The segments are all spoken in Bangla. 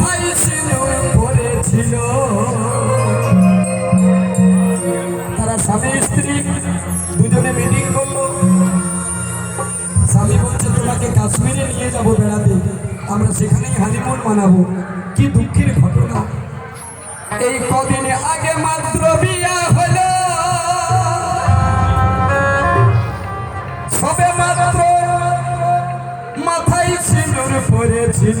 মাথায় সিঁদুর পড়েছিল। তারা স্বামী, স্ত্রী, দুজনে মিটিং করল। স্বামী বলছে, তোমাকে কাশ্মীরে নিয়ে যাব বেড়াতে। আমরা সেখানেই হানিমুন মানাবো। কি দুঃখের ঘটনা। এই কদিনে আগে মাত্র বিয়া হলো। সবে মাত্র মাথায় সিঁদুর পড়েছিল।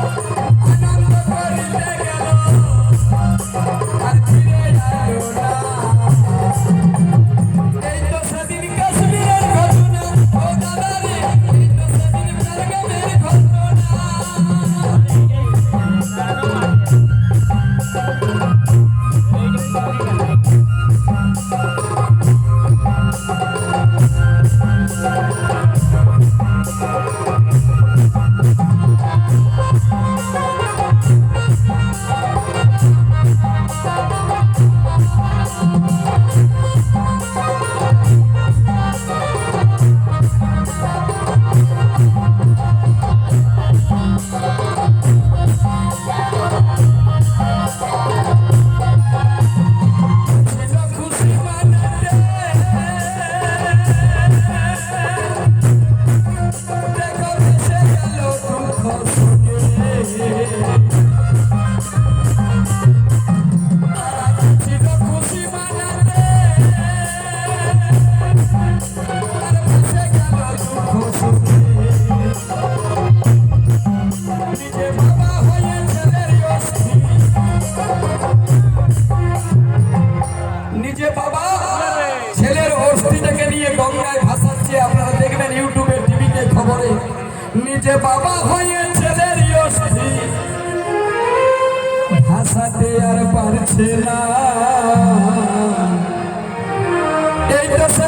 নিজে বাবা হয়ে ছেলের ভাষাতে আর পারছে না। এই সে